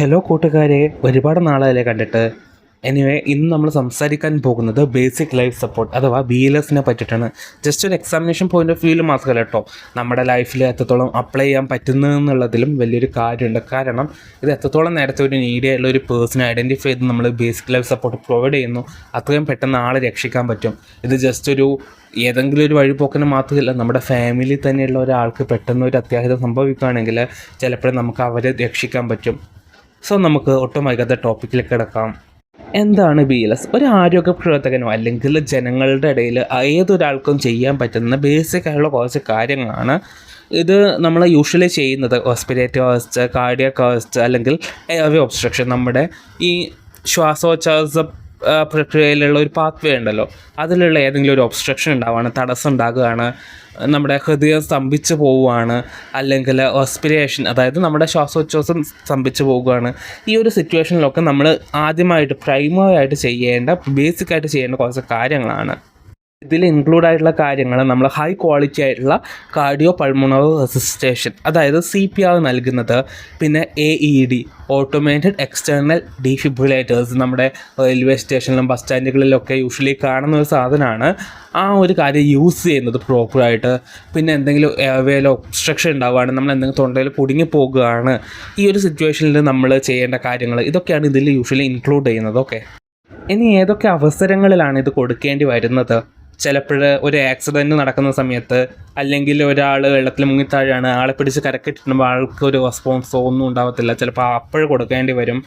Hello കൂട്ടുകാരെ. ഒരുപാട് നാളായാലേ കണ്ടിട്ട്. എനിവേ ഇന്ന് നമ്മൾ സംസാരിക്കാൻ പോകുന്നത് ബേസിക് ലൈഫ് സപ്പോർട്ട് അഥവാ ബി എൽ എസിനെ പറ്റിയിട്ടാണ്. ജസ്റ്റ് ഒരു എക്സാമിനേഷൻ പോയിന്റ് ഓഫ് വ്യൂവിൽ മാത്രമല്ല കേട്ടോ നമ്മുടെ ലൈഫിൽ എത്രത്തോളം അപ്ലൈ ചെയ്യാൻ പറ്റുന്നു എന്നുള്ളതിലും വലിയൊരു കാര്യമുണ്ട്. കാരണം ഇത് എത്രത്തോളം നേരത്തെ ഒരു നീഡിയ ഉള്ള ഒരു പേഴ്സണെ ഐഡന്റിഫൈ ചെയ്ത് നമ്മൾ ബേസിക് ലൈഫ് സപ്പോർട്ട് പ്രൊവൈഡ് ചെയ്യുന്നു അത്രയും പെട്ടെന്ന് ആളെ രക്ഷിക്കാൻ പറ്റും. ഇത് ജസ്റ്റ് ഒരു ഏതെങ്കിലും ഒരു വഴിപോക്കിന് മാത്രമല്ല നമ്മുടെ ഫാമിലി തന്നെയുള്ള ഒരാൾക്ക് പെട്ടെന്ന് ഒരു അത്യാഹിതം സംഭവിക്കുകയാണെങ്കിൽ ചിലപ്പോഴും നമുക്ക് അവരെ രക്ഷിക്കാൻ പറ്റും. സോ നമുക്ക് ഒട്ടും വൈകാതെ ടോപ്പിക്കിലേക്ക് കിടക്കാം. എന്താണ് ബി എൽ എസ് ഒരു ആരോഗ്യ പ്രവർത്തകനോ അല്ലെങ്കിൽ ജനങ്ങളുടെ ഇടയിൽ ഏതൊരാൾക്കും ചെയ്യാൻ പറ്റുന്ന ബേസിക് ആയുള്ള കുറച്ച് കാര്യങ്ങളാണ്. ഇത് നമ്മൾ യൂഷ്വലി ചെയ്യുന്നത് ഹോസ്പിറ്റേറ്റീവ് അവസ്ഥ കാർഡിയക് അവസ്ഥ അല്ലെങ്കിൽ എയർവേ ഒബ്സ്ട്രക്ഷൻ നമ്മുടെ ഈ ശ്വാസോച്ഛ്വാസ പ്രക്രിയയിലുള്ള ഒരു പാത്വേ ഉണ്ടല്ലോ. അതിലുള്ള ഏതെങ്കിലും ഒരു ഒബ്സ്ട്രക്ഷൻ ഉണ്ടാവുകയാണ് തടസ്സം ഉണ്ടാകുകയാണ് നമ്മുടെ ഹൃദയം സ്തംഭിച്ചു പോവുകയാണ് അല്ലെങ്കിൽ ഓസ്പിരേഷൻ അതായത് നമ്മുടെ ശ്വാസോച്ഛ്വാസം സ്തംഭിച്ചു പോവുകയാണ്. ഈ ഒരു സിറ്റുവേഷനിലൊക്കെ നമ്മൾ ആദ്യമായിട്ട് പ്രൈമറി ആയിട്ട് ചെയ്യേണ്ട ബേസിക്കായിട്ട് ചെയ്യേണ്ട കുറച്ച് കാര്യങ്ങളാണ്. ഇതിൽ ഇൻക്ലൂഡ് ആയിട്ടുള്ള കാര്യങ്ങൾ നമ്മൾ ഹൈ ക്വാളിറ്റി ആയിട്ടുള്ള കാർഡിയോ പൾമണറി റെസിസ്റ്റേഷൻ അതായത് സി പി ആർ നൽകുന്നത് പിന്നെ A E D automated external defibrillators നമ്മുടെ റെയിൽവേ സ്റ്റേഷനിലും ബസ് സ്റ്റാൻഡുകളിലൊക്കെ യൂഷ്വലി കാണുന്ന ഒരു സാധനമാണ്. ആ ഒരു കാര്യം യൂസ് ചെയ്യുന്നത് പ്രോപ്പറായിട്ട് പിന്നെ എന്തെങ്കിലും എയർവേയിൽ ഒബ്സ്ട്രക്ഷൻ ഉണ്ടാവുകയാണ് നമ്മൾ എന്തെങ്കിലും തൊണ്ടയിൽ കുടുങ്ങി പോകുകയാണ്. ഈ ഒരു സിറ്റുവേഷനിൽ നമ്മൾ ചെയ്യേണ്ട കാര്യങ്ങൾ ഇതൊക്കെയാണ് ഇതിൽ യൂഷ്വലി ഇൻക്ലൂഡ് ചെയ്യുന്നത് ഓക്കെ ഇനി ഏതൊക്കെ അവസരങ്ങളിലാണ് ഇത് കൊടുക്കേണ്ടി വരുന്നത്? ചിലപ്പോൾ ഒരു ആക്സിഡന്റ് നടക്കുന്ന സമയത്ത് അല്ലെങ്കിൽ ഒരാൾ വെള്ളത്തിൽ മുങ്ങിത്താഴാണ് ആളെ പിടിച്ച് കരക്കിട്ടിട്ടുമ്പോൾ ആൾക്ക് ഒരു റെസ്പോൺസോ ഒന്നും ഉണ്ടാവത്തില്ല. ചിലപ്പോൾ അപ്പോഴ് കൊടുക്കേണ്ടി വരും.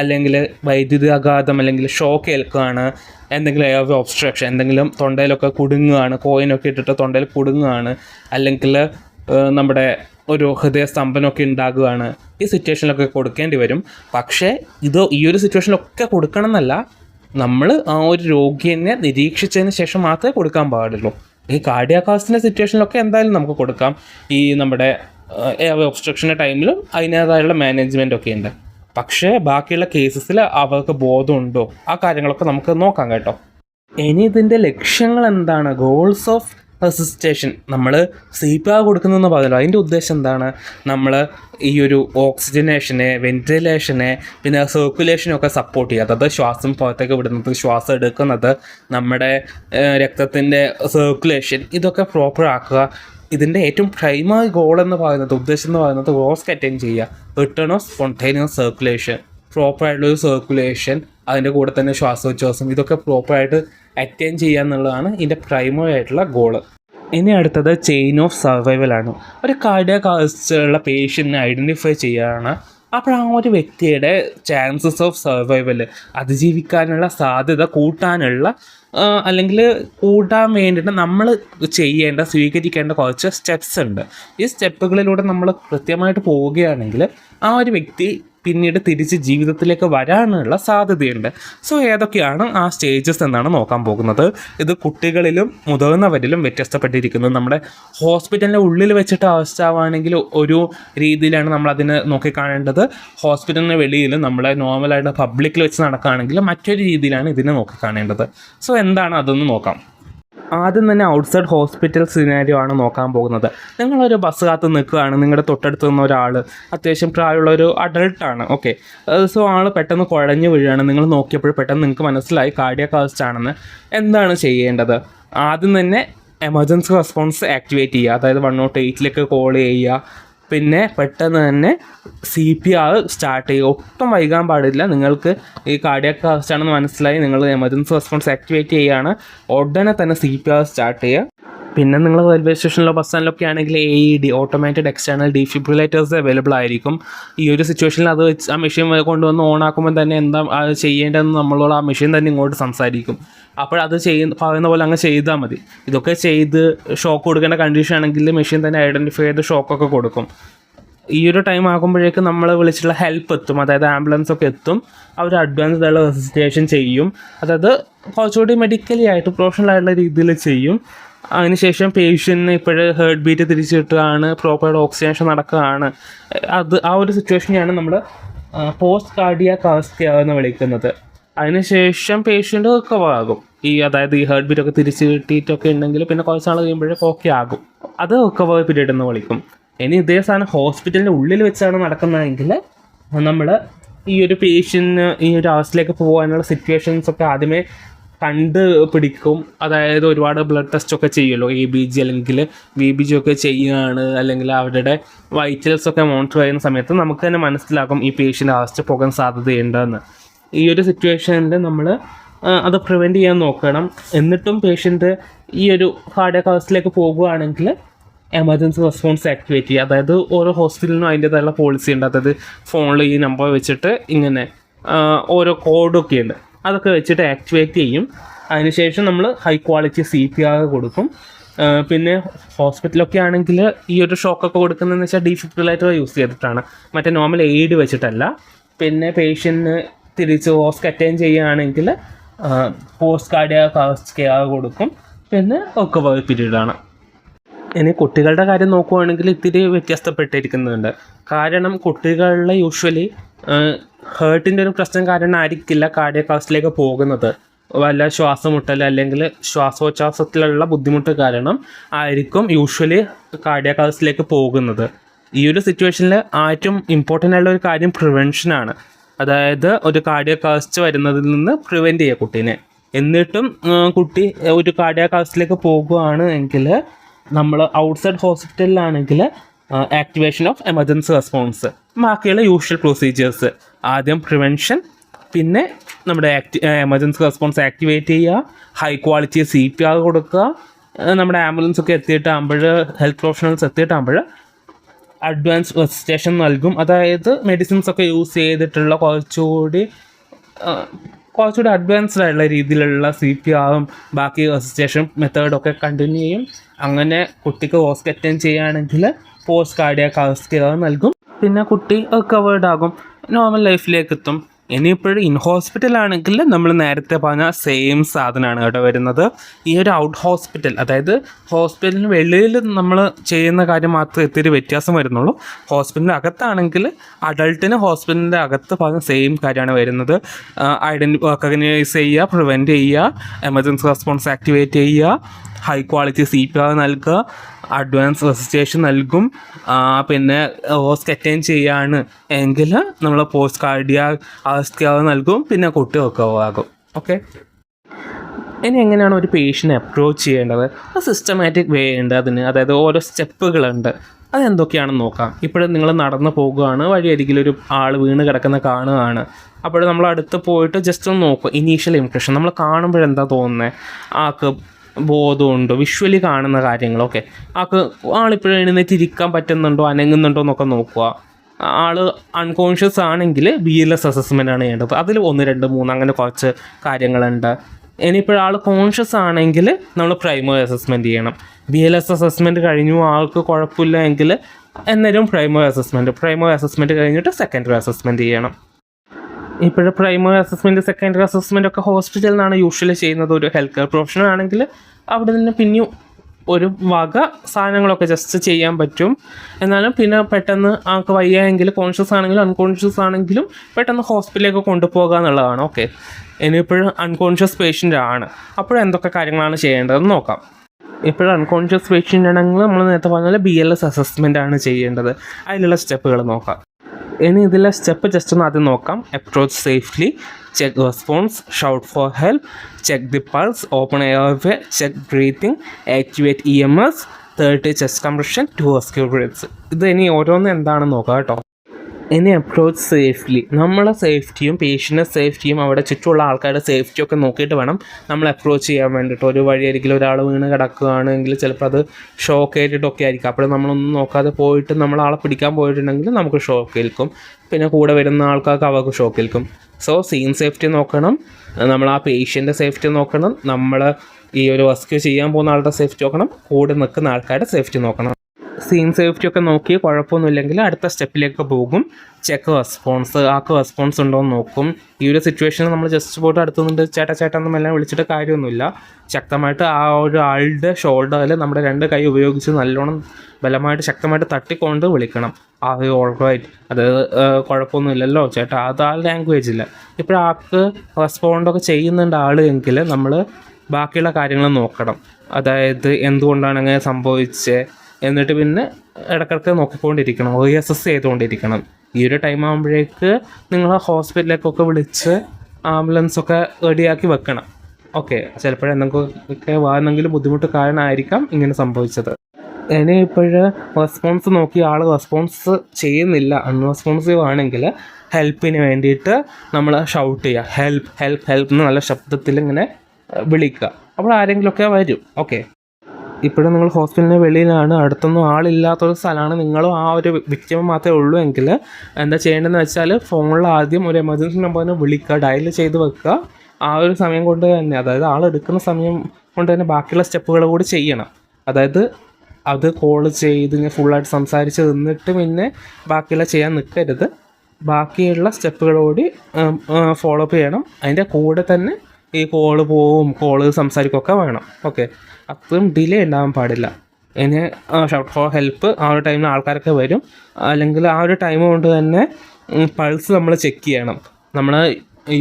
അല്ലെങ്കിൽ വൈദ്യുതി ആഘാതം അല്ലെങ്കിൽ ഷോക്ക് ഏൽക്കുകയാണ്. എന്തെങ്കിലും എയർ ഒബ്സ്ട്രക്ഷൻ എന്തെങ്കിലും തൊണ്ടയിലൊക്കെ കുടുങ്ങുകയാണ് കോയിനൊക്കെ ഇട്ടിട്ട് തൊണ്ടയിൽ കുടുങ്ങുകയാണ്. അല്ലെങ്കിൽ നമ്മുടെ ഒരു ഹൃദയ സ്തംഭനമൊക്കെ ഉണ്ടാകുകയാണ്. ഈ സിറ്റുവേഷനിലൊക്കെ കൊടുക്കേണ്ടി വരും. പക്ഷേ ഇത് ഈ ഒരു സിറ്റുവേഷനിലൊക്കെ കൊടുക്കണം എന്നല്ല നമ്മൾ ആ ഒരു രോഗിയെ നിരീക്ഷിച്ചതിന് ശേഷം മാത്രമേ കൊടുക്കാൻ പാടുള്ളൂ. ഈ കാർഡിയാക്കാസിന്റെ സിറ്റുവേഷനിലൊക്കെ എന്തായാലും നമുക്ക് കൊടുക്കാം. ഈ നമ്മുടെ ഒബ്സ്ട്രക്ഷന്റെ ടൈമിലും അതിന്റേതായുള്ള മാനേജ്മെന്റ് ഒക്കെ ഉണ്ട്. പക്ഷേ ബാക്കിയുള്ള കേസസിൽ അവർക്ക് ബോധമുണ്ടോ? ആ കാര്യങ്ങളൊക്കെ നമുക്ക് നോക്കാം കേട്ടോ. ഇനി ഇതിന്റെ ലക്ഷ്യങ്ങൾ എന്താണ്? ഗോൾസ് ഓഫ് റെസിസ്റ്റേഷൻ നമ്മൾ സി പി കൊടുക്കുന്നതെന്ന് പറഞ്ഞല്ലോ അതിന്റെ ഉദ്ദേശം എന്താണ്? നമ്മൾ ഈ ഒരു ഓക്സിജനേഷനെ വെന്റിലേഷനെ പിന്നെ സർക്കുലേഷനൊക്കെ സപ്പോർട്ട് ചെയ്യുക. അതായത് ശ്വാസം പുറത്തേക്ക് വിടുന്നത് ശ്വാസം എടുക്കുന്നത് നമ്മുടെ രക്തത്തിന്റെ സർക്കുലേഷൻ ഇതൊക്കെ പ്രോപ്പർ ആക്കുക. ഇതിന്റെ ഏറ്റവും പ്രൈമറി ഗോൾ എന്ന് പറയുന്നത് ഉദ്ദേശം എന്ന് പറയുന്നത് റോസ്ക് അറ്റൈൻ ചെയ്യുക. റിട്ടേൺ ഓഫ് സ്പോണ്ടേനിയസ് സർക്കുലേഷൻ ഒരു സർക്കുലേഷൻ അതിന്റെ കൂടെ തന്നെ ശ്വാസോച്ഛ്വാസം ഇതൊക്കെ പ്രോപ്പറായിട്ട് അറ്റൈൻ ചെയ്യുക എന്നുള്ളതാണ് ഇതിന്റെ പ്രൈമറി ആയിട്ടുള്ള ഗോൾ ഇനി അടുത്തത് ചെയിൻ ഓഫ് സർവൈവലാണ് ഒരു കാർഡിയാക് അറസ്റ്റുള്ള പേഷ്യന്റിനെ ഐഡന്റിഫൈ ചെയ്യുകയാണ് അപ്പോൾ ആ ഒരു വ്യക്തിയുടെ ചാൻസസ് ഓഫ് സർവൈവൽ അതിജീവിക്കാനുള്ള സാധ്യത കൂട്ടാനുള്ള അല്ലെങ്കിൽ കൂട്ടാൻ വേണ്ടിയിട്ട് നമ്മൾ ചെയ്യേണ്ട സ്വീകരിക്കേണ്ട കുറച്ച് സ്റ്റെപ്സ് ഉണ്ട്. ഈ സ്റ്റെപ്പുകളിലൂടെ നമ്മൾ കൃത്യമായിട്ട് പോവുകയാണെങ്കിൽ ആ ഒരു വ്യക്തി പിന്നീട് തിരിച്ച് ജീവിതത്തിലേക്ക് വരാനുള്ള സാധ്യതയുണ്ട്. സോ ഏതൊക്കെയാണ് ആ സ്റ്റേജസ് എന്നാണ് നോക്കാൻ പോകുന്നത്. ഇത് കുട്ടികളിലും മുതിർന്നവരിലും വ്യത്യസ്തപ്പെട്ടിരിക്കുന്നത്. നമ്മുടെ ഹോസ്പിറ്റലിന്റെ ഉള്ളിൽ വെച്ചിട്ട് അവസ്ഥയാവുകയാണെങ്കിൽ ഒരു രീതിയിലാണ് നമ്മൾ അതിനെ നോക്കിക്കാണേണ്ടത്. ഹോസ്പിറ്റലിന് വെളിയിൽ നമ്മളെ നോർമലായിട്ട് പബ്ലിക്കിൽ വെച്ച് നടക്കുകയാണെങ്കിൽ മറ്റൊരു രീതിയിലാണ് ഇതിനെ നോക്കിക്കാണേണ്ടത്. സോ എന്താണ് അതൊന്ന് നോക്കാം. ആദ്യം തന്നെ ഔട്ട്സൈഡ് ഹോസ്പിറ്റൽ സിനാരിയോ ആണ് നോക്കാൻ പോകുന്നത്. നിങ്ങളൊരു ബസ് കാത്ത് നിൽക്കുകയാണ്. നിങ്ങളുടെ തൊട്ടടുത്ത് നിന്ന് ഒരാൾ അത്യാവശ്യം പ്രായമുള്ള ഒരു അഡൾട്ടാണ് ഓക്കെ സോ ആൾ പെട്ടെന്ന് കുഴഞ്ഞു വീഴുകയാണ്. നിങ്ങൾ നോക്കിയപ്പോൾ പെട്ടെന്ന് നിങ്ങൾക്ക് മനസ്സിലായി കാർഡിയാക് അറസ്റ്റ് ആണെന്ന്. എന്താണ് ചെയ്യേണ്ടത്? ആദ്യം തന്നെ എമർജൻസി റെസ്പോൺസ് ആക്ടിവേറ്റ് ചെയ്യുക. അതായത് വൺ നോട്ട് എയ്റ്റിലേക്ക് കോൾ ചെയ്യുക. പിന്നെ പെട്ടെന്ന് തന്നെ സി പി ആർ സ്റ്റാർട്ട് ചെയ്യുക ഒട്ടും വൈകാൻ പാടില്ല. നിങ്ങൾക്ക് ഈ കാർഡിയാക് അറസ്റ്റ് ആണെന്ന് മനസ്സിലായി. നിങ്ങൾ എമർജൻസി റെസ്പോൺസ് ആക്ടിവേറ്റ് ചെയ്യുകയാണ് ഉടനെ തന്നെ സി പി ആർ സ്റ്റാർട്ട് ചെയ്യുക. പിന്നെ നിങ്ങൾ റെയിൽവേ സ്റ്റേഷനിലോ ബസ് സ്റ്റാൻഡിലൊക്കെ ആണെങ്കിൽ A E D automated external defibrillators available ആയിരിക്കും. ഈ ഒരു സിറ്റുവേഷനിൽ അത് ആ മെഷീൻ കൊണ്ടുവന്ന് ഓൺ ആക്കുമ്പോൾ തന്നെ എന്താ ചെയ്യേണ്ടതെന്ന് നമ്മളോട് ആ മെഷീൻ തന്നെ ഇങ്ങോട്ട് സംസാരിക്കും. അപ്പോൾ അത് ചെയ്യുന്ന പറയുന്ന പോലെ അങ്ങ് ചെയ്താൽ മതി. ഇതൊക്കെ ചെയ്ത് ഷോക്ക് കൊടുക്കേണ്ട കണ്ടീഷൻ ആണെങ്കിൽ മെഷീൻ തന്നെ ഐഡന്റിഫൈ ചെയ്ത് ഷോക്കൊക്കെ കൊടുക്കും. ഈ ഒരു ടൈം ആകുമ്പോഴേക്കും നമ്മൾ വിളിച്ചിട്ടുള്ള ഹെൽപ്പ് എത്തും. അതായത് ആംബുലൻസ് ഒക്കെ എത്തും. അവർ അഡ്വാൻസ് ആയിട്ടുള്ള റെസിസ്റ്റേഷൻ ചെയ്യും. അതായത് കുറച്ചുകൂടി മെഡിക്കലി ആയിട്ട് പ്രൊഫഷണൽ ആയിട്ടുള്ള രീതിയിൽ ചെയ്യും. അതിനുശേഷം പേഷ്യന്റിന് ഇപ്പോഴ് ഹേർട്ട് ബീറ്റ് തിരിച്ചു കിട്ടുകയാണ് പ്രോപ്പറായിട്ട് ഓക്സിജനേഷൻ നടക്കുകയാണ്. അത് ആ ഒരു സിറ്റുവേഷനെയാണ് നമ്മൾ പോസ്റ്റ് കാർഡിയാക് അവസ്ഥ എന്ന് വിളിക്കുന്നത്. അതിനുശേഷം പേഷ്യന്റ് ഒക്കെ ആകും ഈ അതായത് ഈ ഹേർട്ട് ബീറ്റ് ഒക്കെ തിരിച്ച് കിട്ടിയിട്ടൊക്കെ ഉണ്ടെങ്കിൽ പിന്നെ കുറച്ച് നാൾ കഴിയുമ്പോഴേക്കും ഓക്കെ ആകും. അത് റിക്കവറി പീരീഡ് എന്ന് വിളിക്കും. ഇനി ഇതേ സാധനം ഹോസ്പിറ്റലിന്റെ ഉള്ളിൽ വെച്ചാണ് നടക്കുന്നതെങ്കിൽ നമ്മൾ ഈ ഒരു പേഷ്യന്റിന് ഈ ഒരു അവസ്ഥയിലേക്ക് പോകാനുള്ള സിറ്റുവേഷൻസ് ഒക്കെ ആദ്യമേ കണ്ട് പിടിക്കും. അതായത് ഒരുപാട് ബ്ലഡ് ടെസ്റ്റ് ഒക്കെ ചെയ്യുമല്ലോ. എ ബി ജി അല്ലെങ്കിൽ ബി ബി ജി ഒക്കെ ചെയ്യുകയാണ്. അല്ലെങ്കിൽ അവരുടെ വൈറ്റൽസ് ഒക്കെ മോണിറ്റർ ചെയ്യുന്ന സമയത്ത് നമുക്ക് തന്നെ മനസ്സിലാക്കും ഈ പേഷ്യന്റ് അവസ്ഥ പോകാൻ സാധ്യതയുണ്ടെന്ന്. ഈ ഒരു സിറ്റുവേഷനിൽ നമ്മൾ അത് പ്രിവെന്റ് ചെയ്യാൻ നോക്കണം. എന്നിട്ടും പേഷ്യന്റ് ഈ ഒരു കാർഡിയക് അവസ്ഥയിലേക്ക് പോകുകയാണെങ്കിൽ എമർജൻസി റെസ്പോൺസ് ആക്ടിവേറ്റ് ചെയ്യുക. അതായത് ഓരോ ഹോസ്പിറ്റലിനും അതിന്റേതായുള്ള പോളിസി ഉണ്ട്. അതായത് ഫോണിൽ ഈ നമ്പർ വെച്ചിട്ട് ഇങ്ങനെ ഓരോ കോഡൊക്കെ ഉണ്ട്. അതൊക്കെ വെച്ചിട്ട് ആക്ടിവേറ്റ് ചെയ്യും. അതിനുശേഷം നമ്മൾ high quality C P R കൊടുക്കും. പിന്നെ ഹോസ്പിറ്റലൊക്കെ ആണെങ്കിൽ ഈ ഒരു ഷോക്കൊക്കെ കൊടുക്കുന്നതെന്ന് വെച്ചാൽ ഡീഫിബ്രിലേറ്റർ യൂസ് ചെയ്തിട്ടാണ്. മറ്റേ നോർമൽ എയ്ഡ് വെച്ചിട്ടല്ല. പിന്നെ പേഷ്യന്റിന് തിരിച്ച് ഹോസ്ക് അറ്റൻഡ് ചെയ്യുകയാണെങ്കിൽ പോസ്റ്റ് കാർഡിയ കെയർ കൊടുക്കും. പിന്നെ ഒക്കെ പീരീഡാണ് ഇനി കുട്ടികളുടെ കാര്യം നോക്കുവാണെങ്കിൽ ഇത്തിരി വ്യത്യസ്തപ്പെട്ടിരിക്കുന്നുണ്ട്. കാരണം കുട്ടികളിലെ യൂഷ്വലി ഹേർട്ടിന്റെ ഒരു പ്രശ്നം കാരണം ആയിരിക്കില്ല കാർഡിയക്കാസ്റ്റിലേക്ക് പോകുന്നത്. വല്ല ശ്വാസമുട്ടൽ അല്ലെങ്കിൽ ശ്വാസോച്ഛ്വാസത്തിലുള്ള ബുദ്ധിമുട്ട് കാരണം ആയിരിക്കും യൂഷ്വലി കാർഡിയക്കാസ്റ്റിലേക്ക് പോകുന്നത്. ഈ ഒരു സിറ്റുവേഷനിൽ ഏറ്റവും ഇമ്പോർട്ടന്റ് ആയിട്ടുള്ള ഒരു കാര്യം പ്രിവെൻഷനാണ് അതായത് ഒരു കാർഡിയക്കാസ്റ്റ് വരുന്നതിൽ നിന്ന് പ്രിവെന്റ് ചെയ്യുക കുട്ടീനെ. എന്നിട്ടും കുട്ടി ഒരു കാർഡിയക്കാസ്റ്റിലേക്ക് പോകുകയാണ് എങ്കിൽ നമ്മൾ ഔട്ട്സൈഡ് ഹോസ്പിറ്റലിലാണെങ്കിൽ ആക്ടിവേഷൻ ഓഫ് എമർജൻസി റെസ്പോൺസ് ബാക്കിയുള്ള യൂഷ്വൽ പ്രൊസീജിയേഴ്സ് ആദ്യം പ്രിവെൻഷൻ പിന്നെ നമ്മുടെ ആക്ടി എമർജൻസി റെസ്പോൺസ് ആക്ടിവേറ്റ് ചെയ്യുക high quality C P R കൊടുക്കുക നമ്മുടെ ആംബുലൻസ് ഒക്കെ എത്തിയിട്ടാകുമ്പോൾ ഹെൽത്ത് പ്രൊഫഷണൽസ് എത്തിയിട്ടാകുമ്പോൾ അഡ്വാൻസ് റെസിസ്റ്റേഷൻ നൽകും. അതായത് മെഡിസിൻസ് ഒക്കെ യൂസ് ചെയ്തിട്ടുള്ള കുറച്ചുകൂടി കുറച്ചുകൂടി അഡ്വാൻസ്ഡ് ആയിട്ടുള്ള രീതിയിലുള്ള സി പി ആറും ബാക്കി റെസിസ്റ്റേഷൻ മെത്തേഡൊക്കെ കണ്ടിന്യൂ ചെയ്യും. അങ്ങനെ കുട്ടിക്ക് അറ്റൻഡ് ചെയ്യുകയാണെങ്കിൽ പോസ്റ്റ് കാർഡിയ കെയർ നൽകും. പിന്നെ കുട്ടി റിക്കവേർഡ് ആകും. നോർമൽ ലൈഫിലേക്ക് എത്തും. ഇനിയിപ്പോഴും ഇൻ ഹോസ്പിറ്റൽ ആണെങ്കിൽ നമ്മൾ നേരത്തെ പറഞ്ഞ സെയിം സാധനമാണ് കേട്ടോ വരുന്നത്. ഈ ഒരു ഔട്ട് ഹോസ്പിറ്റൽ അതായത് ഹോസ്പിറ്റലിന് വെളിയിൽ നമ്മൾ ചെയ്യുന്ന കാര്യം മാത്രമേ ഇത്തിരി വ്യത്യാസം വരുന്നുള്ളൂ. ഹോസ്പിറ്റലിന്റെ അകത്താണെങ്കിൽ അഡൾട്ടിന് ഹോസ്പിറ്റലിന്റെ അകത്ത് പറഞ്ഞ സെയിം കാര്യമാണ് വരുന്നത്. ഐഡന്റി റെക്കഗ്നൈസ് ചെയ്യുക പ്രിവെന്റ് ചെയ്യുക എമർജൻസി റെസ്പോൺസ് ആക്ടിവേറ്റ് ചെയ്യുക high quality C P R നൽകുക അഡ്വാൻസ് റെസിസ്റ്റേഷൻ നൽകും. ആ, പിന്നെ ഹോസ്റ്റ് അറ്റൻഡ് ചെയ്യാണ്. എങ്കിൽ നമ്മൾ പോസ്റ്റ് കാർഡിയ അവസ്ഥ നൽകും. പിന്നെ കുട്ടി ഒക്കെ ആകും. ഓക്കെ ഇനി എങ്ങനെയാണ് ഒരു പേഷ്യനെ അപ്രോച്ച് ചെയ്യേണ്ടത്? ഒരു സിസ്റ്റമാറ്റിക് വേ ഉണ്ട് അതിന്. അതായത് ഓരോ സ്റ്റെപ്പുകളുണ്ട്. അതെന്തൊക്കെയാണെന്ന് നോക്കാം. ഇപ്പോഴും നിങ്ങൾ നടന്നു പോകുകയാണ് വഴിയരികിൽ ഒരു ആൾ വീണ് കിടക്കുന്ന കാണുകയാണ് അപ്പോൾ നമ്മൾ അടുത്ത് പോയിട്ട് ജസ്റ്റ് ഒന്ന് നോക്കുക ഇനീഷ്യൽ ഇംപ്രഷൻ നമ്മൾ കാണുമ്പോഴെന്താ തോന്നുന്നത് ആൾക്ക് ബോധമുണ്ടോ വിഷ്വലി കാണുന്ന കാര്യങ്ങളൊക്കെ. ആൾക്ക് ആളിപ്പോഴും എഴുന്നേറ്റ് ഇരിക്കാൻ പറ്റുന്നുണ്ടോ അനങ്ങുന്നുണ്ടോ എന്നൊക്കെ നോക്കുക. ആൾ അൺകോൺഷ്യസ് ആണെങ്കിൽ ബി എൽ എസ് അസസ്മെന്റ് ആണ് ചെയ്യേണ്ടത്. അതിൽ ഒന്ന് രണ്ട് മൂന്ന് അങ്ങനെ കുറച്ച് കാര്യങ്ങളുണ്ട്. ഇനിയിപ്പോൾ ആൾ കോൺഷ്യസ് ആണെങ്കിൽ നമ്മൾ പ്രൈമറി അസസ്മെന്റ് ചെയ്യണം. ബി എൽ എസ് അസസ്മെന്റ് കഴിഞ്ഞു ആൾക്ക് കുഴപ്പമില്ല എങ്കിൽ എന്നേരം പ്രൈമറി അസസ്മെന്റ് പ്രൈമറി അസസ്മെന്റ് കഴിഞ്ഞിട്ട് സെക്കൻഡറി അസസ്മെന്റ് ചെയ്യണം. ഇപ്പോഴും പ്രൈമറി അസസ്മെന്റ് സെക്കൻഡറി അസസ്മെന്റ് ഒക്കെ ഹോസ്പിറ്റലിൽ നിന്നാണ് യൂഷ്വലി ചെയ്യുന്നത് ഒരു ഹെൽത്ത് കെയർ പ്രൊഫഷണൽ ആണെങ്കിൽ അവിടെ നിന്ന് പിന്നെയും ഒരു വക സാധനങ്ങളൊക്കെ ജസ്റ്റ് ചെയ്യാൻ പറ്റും. എന്നാലും പിന്നെ പെട്ടെന്ന് ആൾക്ക് വയ്യായെങ്കിൽ കോൺഷ്യസ് ആണെങ്കിലും അൺകോൺഷ്യസ് ആണെങ്കിലും പെട്ടെന്ന് ഹോസ്പിറ്റലിലേക്ക് കൊണ്ടുപോകുക എന്നുള്ളതാണ്. ഓക്കെ ഇനിയിപ്പോഴും അൺകോൺഷ്യസ് പേഷ്യന്റ് ആണ്. അപ്പോൾ എന്തൊക്കെ കാര്യങ്ങളാണ് ചെയ്യേണ്ടതെന്ന് നോക്കാം. ഇപ്പോഴും അൺകോൺഷ്യസ് പേഷ്യന്റ് ആണെങ്കിൽ നമ്മൾ നേരത്തെ പറഞ്ഞ ബി എൽ എസ് അസസ്മെന്റ് ആണ് ചെയ്യേണ്ടത്. അതിലുള്ള സ്റ്റെപ്പുകൾ നോക്കാം. ഇനി ഇതിലെ സ്റ്റെപ്പ് ജസ്റ്റ് ഒന്ന് ആദ്യം നോക്കാം. Approach safely check response shout for help check the pulse open airway check breathing activate E M S thirty chest compression two rescue breaths ഇത് ഇനി ഓരോന്ന് എന്താണെന്ന് നോക്കാം കേട്ടോ. ഇനി അപ്രോച്ച് സേഫ്ലി നമ്മളെ സേഫ്റ്റിയും പേഷ്യന്റെ സേഫ്റ്റിയും അവിടെ ചുറ്റുമുള്ള ആൾക്കാരുടെ സേഫ്റ്റിയും ഒക്കെ നോക്കിയിട്ട് വേണം നമ്മൾ അപ്രോച്ച് ചെയ്യാൻ വേണ്ടിയിട്ട്. ഒരു വഴിയായിരിക്കും ഒരാൾ വീണ് കിടക്കുകയാണെങ്കിൽ ചിലപ്പോൾ അത് ഷോക്ക് ആയിട്ടൊക്കെ ആയിരിക്കും. അപ്പോൾ നമ്മളൊന്നും നോക്കാതെ പോയിട്ട് നമ്മൾ ആളെ പിടിക്കാൻ പോയിട്ടുണ്ടെങ്കിൽ നമുക്ക് ഷോക്ക് ഏൽക്കും. പിന്നെ കൂടെ വരുന്ന ആൾക്കാർക്ക് അവർക്ക് ഷോക്ക് ഏൽക്കും. സോ സീൻ സേഫ്റ്റി നോക്കണം. നമ്മൾ ആ പേഷ്യന്റെ സേഫ്റ്റി നോക്കണം. നമ്മൾ ഈ ഒരു റെസ്ക്യൂ ചെയ്യാൻ പോകുന്ന ആളുടെ സേഫ്റ്റി നോക്കണം. കൂടെ നിൽക്കുന്ന ആൾക്കാരുടെ സേഫ്റ്റി നോക്കണം. സീൻ സേഫ്റ്റി ഒക്കെ നോക്കി കുഴപ്പമൊന്നുമില്ലെങ്കിൽ അടുത്ത സ്റ്റെപ്പിലേക്ക് പോകും. ചെക്ക് റെസ്പോൺസ് ആർക്ക് റെസ്പോൺസ് ഉണ്ടോ എന്ന് നോക്കും. ഈ ഒരു സിറ്റുവേഷനിൽ നമ്മൾ ജസ്റ്റ് പോയിട്ട് അടുത്തുനിന്ന് ചേട്ടാ ചേട്ടാ എന്നും എല്ലാം വിളിച്ചിട്ട് കാര്യമൊന്നുമില്ല. ശക്തമായിട്ട് ആ ഒരു ആളുടെ ഷോൾഡറിൽ നമ്മുടെ രണ്ട് കൈ ഉപയോഗിച്ച് നല്ലോണം ബലമായിട്ട് ശക്തമായിട്ട് തട്ടിക്കൊണ്ട് വിളിക്കണം. ആ ഓൾ റൈറ്റ് അത് കുഴപ്പമൊന്നുമില്ലല്ലോ ചേട്ടാ. അത് ആ ലാംഗ്വേജില്ല ഇപ്പോൾ ആൾക്ക് റെസ്പോണ്ടൊക്കെ ചെയ്യുന്നുണ്ട് ആൾ എങ്കിൽ നമ്മൾ ബാക്കിയുള്ള കാര്യങ്ങൾ നോക്കണം. അതായത് എന്തുകൊണ്ടാണ് അങ്ങനെ സംഭവിച്ചത് എന്നിട്ട് പിന്നെ ഇടക്കിടക്ക് നോക്കിക്കൊണ്ടിരിക്കണം ഒ എസ് എസ് ചെയ്തുകൊണ്ടിരിക്കണം. ഈ ഒരു ടൈം ആകുമ്പോഴേക്ക് നിങ്ങൾ ഹോസ്പിറ്റലിലേക്കൊക്കെ വിളിച്ച് ആംബുലൻസൊക്കെ റെഡിയാക്കി വെക്കണം. ഓക്കെ ചിലപ്പോൾ എന്തെങ്കിലുമൊക്കെ എന്തെങ്കിലും ബുദ്ധിമുട്ട് കാരണമായിരിക്കാം ഇങ്ങനെ സംഭവിച്ചത്. ഇനി ഇപ്പോഴും റെസ്പോൺസ് നോക്കി ആൾ റെസ്പോൺസ് ചെയ്യുന്നില്ല. അൺറെസ്പോൺസീവ് ആണെങ്കിൽ ഹെൽപ്പിന് വേണ്ടിയിട്ട് നമ്മൾ ഷൗട്ട് ചെയ്യുക. ഹെൽപ്പ് ഹെൽപ്പ് ഹെൽപ്പ് എന്ന് നല്ല ശബ്ദത്തിൽ ഇങ്ങനെ വിളിക്കുക. അപ്പോൾ ആരെങ്കിലുമൊക്കെ വരും. ഓക്കെ ഇപ്പോഴും നിങ്ങൾ ഹോസ്പിറ്റലിന് വെളിയിലാണ്. അടുത്തൊന്നും ആളില്ലാത്തൊരു സ്ഥലമാണ്. നിങ്ങളും ആ ഒരു വിക്റ്റിമ മാത്രമേ ഉള്ളൂ എങ്കിൽ എന്താ ചെയ്യേണ്ടതെന്ന് വെച്ചാൽ ഫോണിൽ ആദ്യം ഒരു എമർജൻസി നമ്പറിനെ വിളിക്കുക ഡയൽ ചെയ്ത് വെക്കുക. ആ ഒരു സമയം കൊണ്ട് തന്നെ അതായത് ആൾ എടുക്കുന്ന സമയം കൊണ്ട് തന്നെ ബാക്കിയുള്ള സ്റ്റെപ്പുകൾ കൂടി ചെയ്യണം. അതായത് അത് കോൾ ചെയ്ത് ഫുള്ളായിട്ട് സംസാരിച്ച് നിന്നിട്ട് പിന്നെ ബാക്കിയുള്ള ചെയ്യാൻ നിൽക്കരുത്. ബാക്കിയുള്ള സ്റ്റെപ്പുകളോടി ഫോളോ അപ്പ് ചെയ്യണം. അതിന്റെ കൂടെ തന്നെ ഈ കോൾ പോവും കോൾ സംസാരിക്കുകയൊക്കെ വേണം. ഓക്കെ അത്രയും ഡിലേ ഉണ്ടാവാൻ പാടില്ല. ഇനി ഷൗട്ട് ഫോർ ഹെൽപ്പ് ആ ഒരു ടൈമിൽ ആൾക്കാരൊക്കെ വരും. അല്ലെങ്കിൽ ആ ഒരു ടൈം കൊണ്ട് തന്നെ പൾസ് നമ്മൾ ചെക്ക് ചെയ്യണം. നമ്മൾ